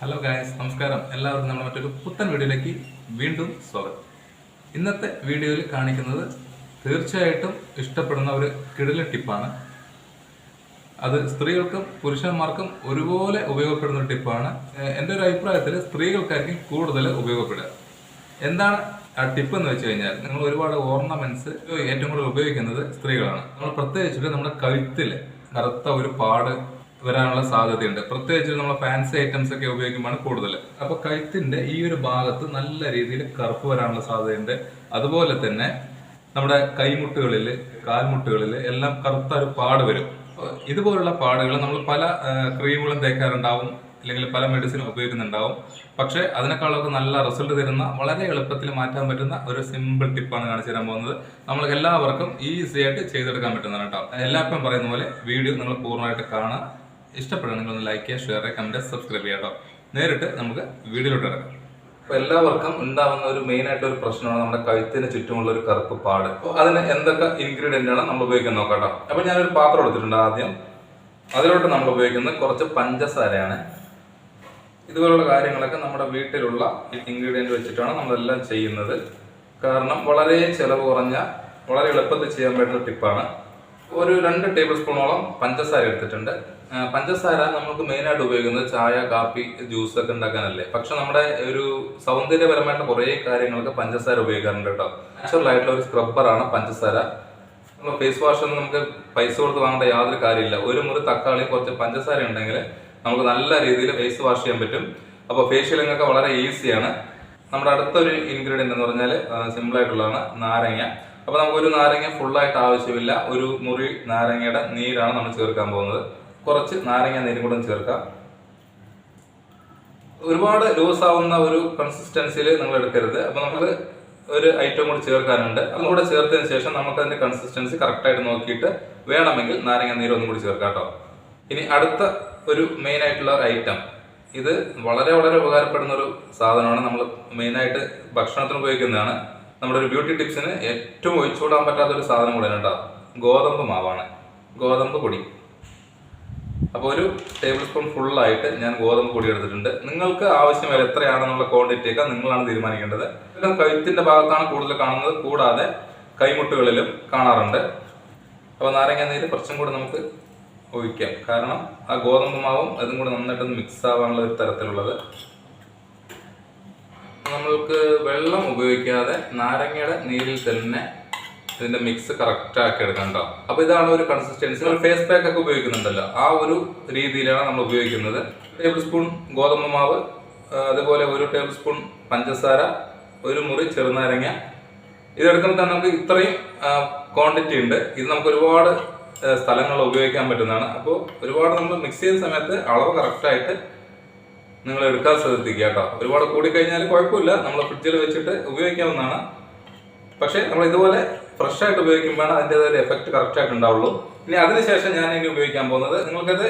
Hello guys നമസ്കാരം. എല്ലാവർക്കും നമ്മുടെ മറ്റൊരു പുത്തൻ വീഡിയോയിലേക്ക് വീണ്ടും സ്വാഗതം. ഇന്നത്തെ വീഡിയോയിൽ കാണിക്കുന്നത് തീർച്ചയായിട്ടും ഇഷ്ടപ്പെടുന്ന ഒരു കിടില ടിപ്പാണ്. അത് സ്ത്രീകൾക്കും പുരുഷന്മാർക്കും ഒരുപോലെ ഉപയോഗപ്പെടുന്ന ഒരു ടിപ്പാണ്. എന്റെ ഒരു അഭിപ്രായത്തിൽ സ്ത്രീകൾക്കായിരിക്കും കൂടുതൽ ഉപയോഗപ്പെടുക. എന്താണ് ആ ടിപ്പ് എന്ന് വെച്ച് കഴിഞ്ഞാൽ നിങ്ങൾ ഒരുപാട് ഓർണമെന്റ്സ് ഏറ്റവും കൂടുതൽ ഉപയോഗിക്കുന്നത് സ്ത്രീകളാണ്. നമ്മൾ പ്രത്യേകിച്ചിട്ട് നമ്മുടെ കഴുത്തിൽ കറുത്ത ഒരു പാട് വരാനുള്ള സാധ്യതയുണ്ട്. പ്രത്യേകിച്ച് നമ്മൾ ഫാൻസി ഐറ്റംസ് ഒക്കെ ഉപയോഗിക്കുമ്പോൾ കൂടുതൽ. അപ്പൊ കഴുത്തിന്റെ ഈ ഒരു ഭാഗത്ത് നല്ല രീതിയിൽ കറുപ്പ് വരാനുള്ള സാധ്യതയുണ്ട്. അതുപോലെ തന്നെ നമ്മുടെ കൈമുട്ടുകളിൽ കാൽമുട്ടുകളിൽ എല്ലാം കറുത്ത ഒരു പാട് വരും. ഇതുപോലുള്ള പാടുകൾ നമ്മൾ പല ക്രീമുകളും തേക്കാറുണ്ടാവും അല്ലെങ്കിൽ പല മെഡിസിനും ഉപയോഗിക്കുന്നുണ്ടാവും. പക്ഷേ അതിനേക്കാളൊക്കെ നല്ല റിസൾട്ട് തരുന്ന വളരെ എളുപ്പത്തിൽ മാറ്റാൻ പറ്റുന്ന ഒരു സിമ്പിൾ ടിപ്പാണ് കാണിച്ചു തരാൻ പോകുന്നത്. നമ്മൾ എല്ലാവർക്കും ഈസി ആയിട്ട് ചെയ്തെടുക്കാൻ പറ്റുന്നതാണ് കേട്ടോ. എല്ലാവർക്കും പറയുന്ന പോലെ വീഡിയോ നിങ്ങൾ പൂർണമായിട്ട് കാണുക. ഇഷ്ടപ്പെടുക നിങ്ങൾ ഒന്ന് ലൈക്ക് ചെയ്യുക ഷെയർ ചെയ്യുക കമന്റ് സബ്സ്ക്രൈബ് ചെയ്യുക കേട്ടോ. നേരിട്ട് നമുക്ക് വീഡിയോയിലോട്ട് ഇറങ്ങാം. അപ്പൊ എല്ലാവർക്കും ഉണ്ടാകുന്ന ഒരു മെയിൻ ആയിട്ട് ഒരു പ്രശ്നമാണ് നമ്മുടെ കഴുത്തിന് ചുറ്റുമുള്ള ഒരു കറുപ്പ് പാട്. അപ്പോൾ അതിന് എന്തൊക്കെ ഇൻഗ്രീഡിയന്റ് ആണ് നമ്മൾ ഉപയോഗിക്കുന്നത് നോക്കാം കേട്ടോ. അപ്പൊ ഞാനൊരു പാത്രം എടുത്തിട്ടുണ്ട് ആദ്യം. അതിലോട്ട് നമ്മൾ ഉപയോഗിക്കുന്നത് കുറച്ച് പഞ്ചസാരയാണ്. ഇതുപോലുള്ള കാര്യങ്ങളൊക്കെ നമ്മുടെ വീട്ടിലുള്ള ഇൻഗ്രീഡിയന്റ് വെച്ചിട്ടാണ് നമ്മളെല്ലാം ചെയ്യുന്നത്. കാരണം വളരെ ചിലവ് കുറഞ്ഞ വളരെ എളുപ്പത്തിൽ ചെയ്യാൻ പറ്റുന്ന ടിപ്പാണ് ഒരു രണ്ട് ടേബിൾ സ്പൂണോളം പഞ്ചസാര എടുത്തിട്ടുണ്ട്. പഞ്ചസാര നമുക്ക് മെയിനായിട്ട് ഉപയോഗിക്കുന്നത് ചായ കാപ്പി ജ്യൂസ് ഒക്കെ ഉണ്ടാക്കാനല്ലേ. പക്ഷെ നമ്മുടെ ഒരു സൗന്ദര്യപരമായിട്ട് കുറേ കാര്യങ്ങൾക്ക് പഞ്ചസാര ഉപയോഗിക്കാറുണ്ട് കേട്ടോ. നാച്ചുറൽ ആയിട്ടുള്ള ഒരു സ്ക്രബ്ബറാണ് പഞ്ചസാര. നമ്മൾ ഫേസ് വാഷ് ഒന്നും നമുക്ക് പൈസ കൊടുത്ത് വാങ്ങേണ്ട യാതൊരു കാര്യമില്ല. ഒരു മുറി തക്കാളി കുറച്ച് പഞ്ചസാര ഉണ്ടെങ്കിൽ നമുക്ക് നല്ല രീതിയിൽ ഫേസ് വാഷ് ചെയ്യാൻ പറ്റും. അപ്പോൾ ഫേഷ്യലിംഗ് ഒക്കെ വളരെ ഈസിയാണ് നമ്മുടെ അടുത്തൊരു ഇൻഗ്രീഡിയന്റ് എന്ന് പറഞ്ഞാൽ സിമ്പിളായിട്ടുള്ളതാണ് നാരങ്ങ. അപ്പോൾ നമുക്ക് ഒരു നാരങ്ങ ഫുള്ളായിട്ട് ആവശ്യമില്ല. ഒരു മുറി നാരങ്ങയുടെ നീരാണ് നമ്മൾ ചേർക്കാൻ പോകുന്നത്. കുറച്ച് നാരങ്ങ നീരും കൂടെ ചേർക്കാം. ഒരുപാട് ലൂസ് ആവുന്ന ഒരു കൺസിസ്റ്റൻസിയിൽ നിങ്ങൾ എടുക്കരുത്. അപ്പൊ നമ്മൾ ഒരു ഐറ്റം കൂടി ചേർക്കാനുണ്ട്. അതും കൂടെ ചേർത്തതിന് ശേഷം നമുക്ക് അതിന്റെ കൺസിസ്റ്റൻസി കറക്റ്റ് ആയിട്ട് നോക്കിയിട്ട് വേണമെങ്കിൽ നാരങ്ങ നീര് ഒന്നും കൂടി ചേർക്കാം കേട്ടോ. ഇനി അടുത്ത ഒരു മെയിൻ ആയിട്ടുള്ള ഒരു ഐറ്റം ഇത് വളരെ വളരെ ഉപകാരപ്പെടുന്ന ഒരു സാധനമാണ്. നമ്മൾ മെയിനായിട്ട് ഭക്ഷണത്തിന് ഉപയോഗിക്കുന്നതാണ്. നമ്മുടെ ഒരു ബ്യൂട്ടി ടിപ്സിന് ഏറ്റവും ഒഴിച്ചുകൂടാൻ പറ്റാത്ത ഒരു സാധനം കൂടെ കേട്ടോ ഗോതമ്പ് മാവാണ്. ഗോതമ്പ് പൊടി. അപ്പോൾ ഒരു ടേബിൾ സ്പൂൺ ഫുള്ളായിട്ട് ഞാൻ ഗോതമ്പ് പൊടി എടുത്തിട്ടുണ്ട്. നിങ്ങൾക്ക് ആവശ്യം വരെ എത്രയാണെന്നുള്ള ക്വാണ്ടിറ്റി ഒക്കെ നിങ്ങളാണ് തീരുമാനിക്കേണ്ടത്. ഇതൊക്കെ കഴുത്തിന്റെ ഭാഗത്താണ് കൂടുതൽ കാണുന്നത്. കൂടാതെ കൈമുട്ടുകളിലും കാണാറുണ്ട്. അപ്പോൾ നാരങ്ങ നീര് കുറച്ചും കൂടെ നമുക്ക് ഒഴിക്കാം. കാരണം ആ ഗോതമ്പ് മാവും അതും കൂടെ നന്നായിട്ടൊന്ന് മിക്സ് ആവാനുള്ള ഒരു തരത്തിലുള്ളത്. നമ്മൾക്ക് വെള്ളം ഉപയോഗിക്കാതെ നാരങ്ങയുടെ നീരിൽ തന്നെ ഇതിന്റെ മിക്സ് കറക്റ്റ് ആക്കി എടുക്കണം കേട്ടോ. അപ്പൊ ഇതാണ് ഒരു കൺസിസ്റ്റൻസി ഫേസ് പാക്ക് ഒക്കെ ഉപയോഗിക്കുന്നുണ്ടല്ലോ. ആ ഒരു രീതിയിലാണ് നമ്മൾ ഉപയോഗിക്കുന്നത്. ടേബിൾ സ്പൂൺ ഗോതമ്പ് മാവ് അതുപോലെ ഒരു ടേബിൾ സ്പൂൺ പഞ്ചസാര ഒരു മുറി ചെറുനാരങ്ങ. ഇതെടുക്കുമ്പോൾ തന്നെ നമുക്ക് ഇത്രയും ക്വാണ്ടിറ്റി ഉണ്ട്. ഇത് നമുക്ക് ഒരുപാട് സ്ഥലങ്ങളിൽ ഉപയോഗിക്കാൻ പറ്റുന്നതാണ്. അപ്പോൾ ഒരുപാട് നമ്മൾ മിക്സ് ചെയ്യുന്ന സമയത്ത് അളവ് കറക്റ്റായിട്ട് നിങ്ങൾ എടുക്കാൻ ശ്രദ്ധിക്കുക കേട്ടോ. ഒരുപാട് കൂടിക്കഴിഞ്ഞാൽ കുഴപ്പമില്ല. നമ്മൾ ഫ്രിഡ്ജിൽ വെച്ചിട്ട് ഉപയോഗിക്കാവുന്നതാണ്. പക്ഷേ നമ്മൾ ഇതുപോലെ ഫ്രഷ് ആയിട്ട് ഉപയോഗിക്കുമ്പോഴാണ് അതിന്റെതായ എഫക്റ്റ് കറക്റ്റായിട്ട് ഉണ്ടാവുള്ളൂ. ഇനി അതിനുശേഷം ഞാൻ ഇനി ഉപയോഗിക്കാൻ പോകുന്നത് നിങ്ങൾക്കത്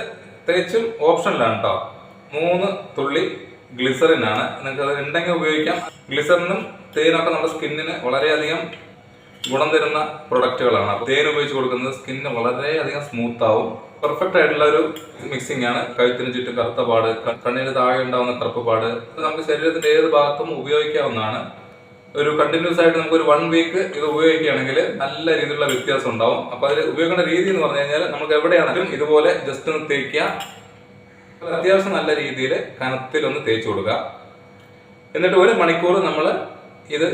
തികച്ചും ഓപ്ഷനിലാണ് കേട്ടോ. മൂന്ന് തുള്ളി ഗ്ലിസറിൻ ആണ്. നിങ്ങൾക്ക് അത് ഉണ്ടെങ്കിൽ ഉപയോഗിക്കാം. ഗ്ലിസറിനും തേനൊക്കെ നമ്മുടെ സ്കിന്നിന് വളരെയധികം ഗുണം തരുന്ന പ്രൊഡക്റ്റുകളാണ്. അപ്പോൾ തേൻ ഉപയോഗിച്ച് കൊടുക്കുന്നത് സ്കിന്നിന് വളരെയധികം സ്മൂത്ത് ആവും. പെർഫെക്റ്റ് ആയിട്ടുള്ള ഒരു മിക്സിംഗ് ആണ്. കഴുത്തിന് ചുറ്റും കറുത്ത പാട് കണ്ണിന് താഴെ ഉണ്ടാവുന്ന കറുപ്പ് പാട്. ഇത് നമുക്ക് ശരീരത്തിന്റെ ഏത് ഭാഗത്തും ഉപയോഗിക്കാവുന്നതാണ്. ഒരു കണ്ടിന്യൂസ് ആയിട്ട് നമുക്ക് ഒരു വൺ വീക്ക് ഇത് ഉപയോഗിക്കുകയാണെങ്കിൽ നല്ല രീതിയിലുള്ള വ്യത്യാസം ഉണ്ടാവും. അപ്പൊ അതിൽ ഉപയോഗിക്കേണ്ട രീതി എന്ന് പറഞ്ഞു കഴിഞ്ഞാൽ നമുക്ക് എവിടെയാണെങ്കിലും ഇതുപോലെ ജസ്റ്റ് ഒന്ന് തേക്കുക. അത്യാവശ്യം നല്ല രീതിയിൽ കനത്തിലൊന്ന് തേച്ച് കൊടുക്കുക. എന്നിട്ട് ഒരു മണിക്കൂർ നമ്മൾ ഇത്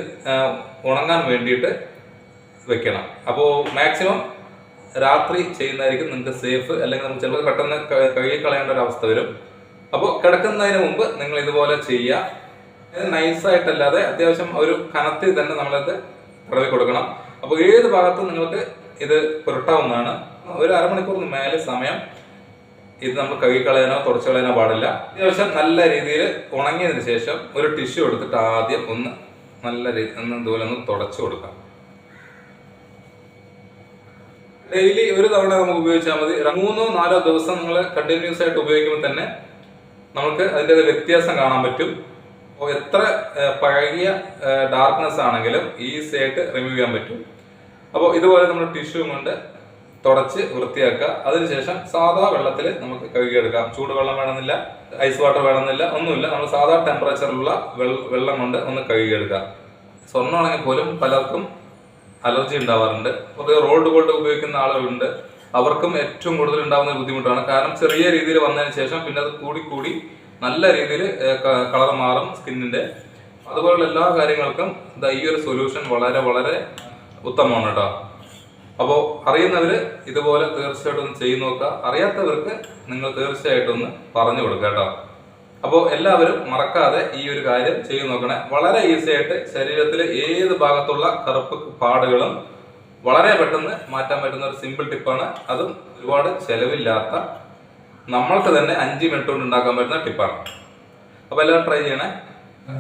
ഉണങ്ങാൻ വേണ്ടിയിട്ട് വെക്കണം. അപ്പോൾ മാക്സിമം രാത്രി ചെയ്യുന്നതായിരിക്കും നിങ്ങൾക്ക് സേഫ് അല്ലെങ്കിൽ നമുക്ക് ചിലപ്പോൾ പെട്ടെന്ന് കഴുകി കളയേണ്ട ഒരു അവസ്ഥ വരും. അപ്പോൾ കിടക്കുന്നതിന് മുമ്പ് നിങ്ങൾ ഇതുപോലെ ചെയ്യുക. നൈസായിട്ടല്ലാതെ അത്യാവശ്യം ഒരു കനത്തിൽ തന്നെ നമ്മളത് പിറവി കൊടുക്കണം. അപ്പോൾ ഏത് ഭാഗത്തും നിങ്ങൾക്ക് ഇത് പുരട്ടാവുന്നതാണ്. ഒരു അരമണിക്കൂറിന് മേലെ സമയം ഇത് നമ്മൾ കഴുകിക്കളയാനോ തുടച്ചു കളയാനോ പാടില്ല. അത്യാവശ്യം നല്ല രീതിയിൽ ഉണങ്ങിയതിന് ശേഷം ഒരു ടിഷ്യൂ എടുത്തിട്ട് ആദ്യം ഒന്ന് നല്ല രീതി ഇതുപോലെ ഒന്ന് തുടച്ചു കൊടുക്കാം ഡെയിലി ഒരു തവണ നമുക്ക് ഉപയോഗിച്ചാൽ മതി. മൂന്നോ നാലോ ദിവസം നിങ്ങൾ കണ്ടിന്യൂസ് ആയിട്ട് ഉപയോഗിക്കുമ്പോൾ തന്നെ നമുക്ക് അതിന്റെ വ്യത്യാസം കാണാൻ പറ്റും. അപ്പോൾ എത്ര പഴകിയ ഡാർക്ക്നെസ് ആണെങ്കിലും ഈസി ആയിട്ട് റിമൂവ് ചെയ്യാൻ പറ്റും. അപ്പോൾ ഇതുപോലെ നമ്മൾ ടിഷ്യൂ കൊണ്ട് തുടച്ച് വൃത്തിയാക്കുക. അതിനുശേഷം സാധാ വെള്ളത്തിൽ നമുക്ക് കഴുകിയെടുക്കാം. ചൂടുവെള്ളം വേണമെന്നില്ല ഐസ് വാട്ടർ വേണമെന്നില്ല ഒന്നുമില്ല. നമ്മൾ സാധാ ടെമ്പറേച്ചറിലുള്ള വെള്ളം കൊണ്ട് ഒന്ന് കഴുകിയെടുക്കാം സ്വർണമാണെങ്കിൽ പോലും പലർക്കും അലർജി ഉണ്ടാവാറുണ്ട്. പൊതുവെ റോൾഡ് ഗോൾഡ് ഉപയോഗിക്കുന്ന ആളുകളുണ്ട്. അവർക്കും ഏറ്റവും കൂടുതൽ ഉണ്ടാകുന്ന ഒരു ബുദ്ധിമുട്ടാണ്. കാരണം ചെറിയ രീതിയിൽ വന്നതിന് ശേഷം പിന്നെ അത് കൂടി കൂടി നല്ല രീതിയിൽ കളർ മാറും സ്കിന്നിന്റെ. അതുപോലുള്ള എല്ലാ കാര്യങ്ങൾക്കും ഈ ഒരു സൊല്യൂഷൻ വളരെ വളരെ ഉത്തമമാണ് കേട്ടോ അപ്പോൾ അറിയുന്നവര് ഇതുപോലെ തീർച്ചയായിട്ടും ഒന്ന് ചെയ്തു നോക്കുക. അറിയാത്തവർക്ക് നിങ്ങൾ തീർച്ചയായിട്ടും ഒന്ന് പറഞ്ഞു കൊടുക്കുക കേട്ടോ അപ്പോൾ എല്ലാവരും മറക്കാതെ ഈ ഒരു കാര്യം ചെയ്തു നോക്കണേ. വളരെ ഈസി ആയിട്ട് ശരീരത്തിലെ ഏത് ഭാഗത്തുള്ള കറുപ്പ് പാടുകളും വളരെ പെട്ടെന്ന് മാറ്റാൻ പറ്റുന്ന ഒരു സിമ്പിൾ ടിപ്പാണ് അതും ഒരുപാട് ചെലവില്ലാത്ത നമ്മൾക്ക് തന്നെ അഞ്ച് മിനിറ്റ് കൊണ്ട് ഉണ്ടാക്കാൻ പറ്റുന്ന ടിപ്പാണ് അപ്പോൾ എല്ലാവരും ട്രൈ ചെയ്യണേ.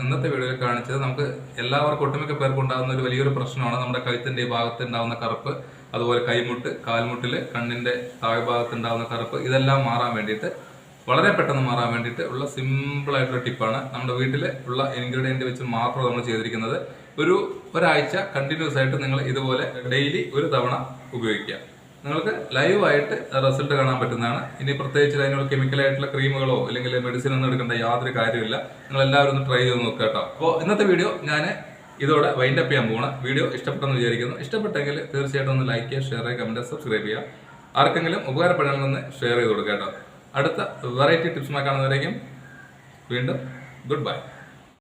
ഇന്നത്തെ വീഡിയോയിൽ കാണിച്ചത് നമുക്ക് എല്ലാവർക്കും ഒട്ടുമിക്ക പേർക്കും ഉണ്ടാകുന്ന ഒരു വലിയൊരു പ്രശ്നമാണ്. നമ്മുടെ കഴുത്തിന്റെ ഈ ഭാഗത്ത് ഉണ്ടാകുന്ന കറുപ്പ് അതുപോലെ കൈമുട്ട് കാൽമുട്ടിൽ കണ്ണിന്റെ താഴ്ഭാഗത്ത് ഉണ്ടാകുന്ന കറുപ്പ് ഇതെല്ലാം മാറാൻ വേണ്ടിയിട്ട് വളരെ പെട്ടെന്ന് മാറാൻ വേണ്ടിയിട്ട് ഉള്ള സിമ്പിൾ ആയിട്ടുള്ള ടിപ്പാണ് നമ്മുടെ വീട്ടിലെ ഉള്ള ഇൻഗ്രീഡിയന്റ് വെച്ച് മാത്രം നമ്മൾ ചെയ്തിരിക്കുന്നത്. ഒരു ഒരാഴ്ച കണ്ടിന്യൂസ് ആയിട്ട് നിങ്ങൾ ഇതുപോലെ ഡെയിലി ഒരു തവണ ഉപയോഗിക്കുക. നിങ്ങൾക്ക് ലൈവായിട്ട് റിസൾട്ട് കാണാൻ പറ്റുന്നതാണ്. ഇനി പ്രത്യേകിച്ച് അതിനുള്ള കെമിക്കലായിട്ടുള്ള ക്രീമുകളോ അല്ലെങ്കിൽ മെഡിസിൻ ഒന്നും എടുക്കേണ്ട യാതൊരു കാര്യമില്ല നിങ്ങൾ എല്ലാവരും ഒന്ന് ട്രൈ ചെയ്ത് നോക്കുക കേട്ടോ. അപ്പോൾ ഇന്നത്തെ വീഡിയോ ഞാൻ ഇതോടെ വൈൻഡ് അപ്പ് ചെയ്യാൻ പോകണം വീഡിയോ ഇഷ്ടപ്പെട്ടെന്ന് വിചാരിക്കുന്നു. ഇഷ്ടപ്പെട്ടെങ്കിൽ തീർച്ചയായിട്ടും ഒന്ന് ലൈക്ക് ചെയ്യുക ഷെയർ ചെയ്യുക കമന്റ് സബ്സ്ക്രൈബ് ചെയ്യുക. ആർക്കെങ്കിലും ഉപകാരപ്പെടണമെന്ന് ഷെയർ ചെയ്ത് കൊടുക്കുക കേട്ടോ. അടുത്ത വെറൈറ്റി ടിപ്സുമായി കാണുന്നവരേക്കും വീണ്ടും ഗുഡ് ബൈ